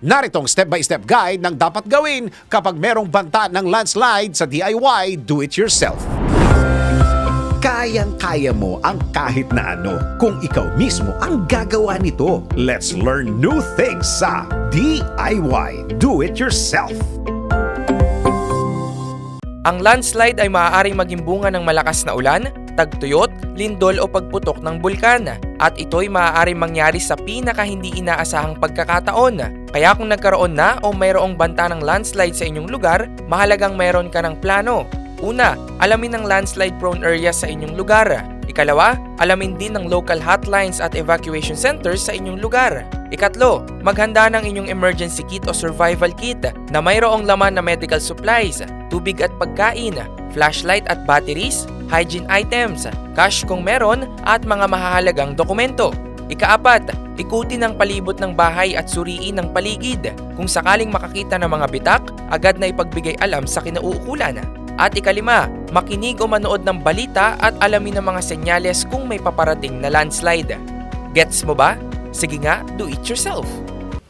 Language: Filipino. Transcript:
Naritong step-by-step guide ng dapat gawin kapag merong banta ng landslide sa DIY do-it-yourself. Kayang-kaya mo ang kahit na ano kung ikaw mismo ang gagawa nito. Let's learn new things sa DIY Do-It-Yourself. Ang landslide ay maaaring maging bunga ng malakas na ulan, tagtuyot, lindol o pagputok ng bulkan. At ito'y maaaring mangyari sa pinaka hindi inaasahang pagkakataon. Kaya kung nagkaroon na o mayroong banta ng landslide sa inyong lugar, mahalagang mayroon ka ng plano. Una, alamin ang landslide prone areas sa inyong lugar. Ikalawa, alamin din ng local hotlines at evacuation centers sa inyong lugar. Ikatlo, maghanda ng inyong emergency kit o survival kit na mayroong laman na medical supplies, tubig at pagkain, flashlight at batteries, hygiene items, cash kung meron at mga mahahalagang dokumento. Ikaapat, ikutin ang palibot ng bahay at suriin ang paligid. Kung sakaling makakita ng mga bitak, agad na ipagbigay alam sa kinauukulan. At ikalima, makinig o manood ng balita at alamin ang mga senyales kung may paparating na landslide. Gets mo ba? Sige nga, do it yourself.